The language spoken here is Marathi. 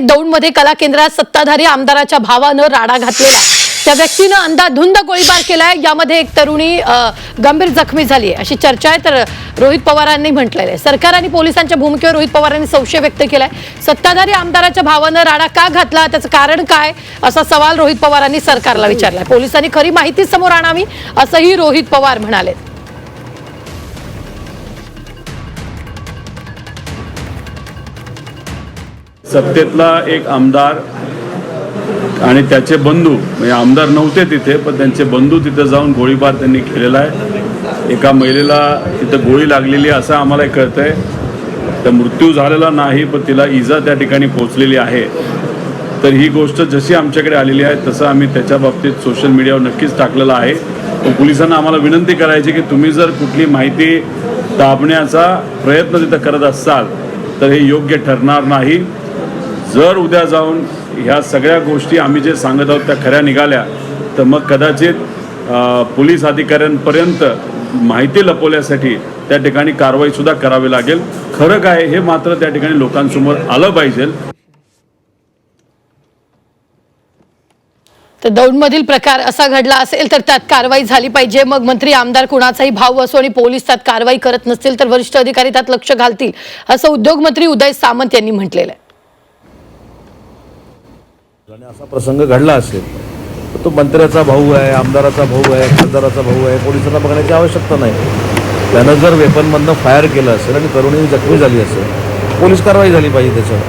दौंडमध्ये कला केंद्रात सत्ताधारी आमदाराच्या भावानं राडा घातलेला आहे. त्या व्यक्तीनं अंधाधुंद गोळीबार केलाय. यामध्ये एक तरुणी गंभीर जखमी झाली आहे अशी चर्चा आहे तर रोहित पवारांनी म्हटलेलं आहे. सरकार आणि पोलिसांच्या भूमिकेवर रोहित पवारांनी संशय व्यक्त केलाय. सत्ताधारी आमदाराच्या भावानं राडा का घातला? त्याचं कारण काय? असा सवाल रोहित पवारांनी सरकारला विचारलाय. पोलिसांनी खरी माहिती समोर आणावी असंही रोहित पवार म्हणाले सत्तेतला एक आमदार आणि त्याचे बंधू म्हणजे आमदार नव्हते तिथे पण त्यांचे बंधू तिथे जाऊन गोळीबार त्यांनी केलेला आहे. एका महिलेला तिथं गोळी लागलेली असं आम्हाला कळतंय. तर मृत्यू झालेला नाही पण तिला इजा त्या ठिकाणी पोचलेली आहे. तर ही गोष्ट जशी आमच्याकडे आलेली आहे तसं आम्ही त्याच्या बाबतीत सोशल मीडियावर नक्कीच टाकलेलं आहे. पण पोलिसांना आम्हाला विनंती करायची की तुम्ही जर कुठली माहिती दाबण्याचा प्रयत्न तिथं करत असाल तर हे योग्य ठरणार नाही. जर उद्या जाऊन ह्या सगळ्या गोष्टी आम्ही जे सांगत आहोत त्या खऱ्या निघाल्या तर मग कदाचित पोलीस अधिकाऱ्यांपर्यंत माहिती लपवण्यासाठी त्या ठिकाणी कारवाईसुद्धा करावी लागेल. खरं काय हे मात्र त्या ठिकाणी लोकांसमोर आलं पाहिजे. तर दौंडमधील प्रकार असा घडला असेल तर त्यात कारवाई झाली पाहिजे. मग मंत्री आमदार कुणाचाही भाव असो आणि पोलीस त्यात कारवाई करत नसतील तर वरिष्ठ अधिकारी त्यात लक्ष घालतील असं उद्योगमंत्री उदय सामंत यांनी म्हटलेलं आहे. आणि असा प्रसंग घडला असेल तो मंत्र्याचा भाऊ आहे आमदाराचा भाऊ आहे खासदाराचा भाऊ आहे पोलिसांना बघण्याची आवश्यकता नाही. त्यानं जर वेपनमधनं फायर केलं असेल आणि तरुणी जखमी झाली असेल पोलीस कारवाई झाली पाहिजे त्याच्यावर.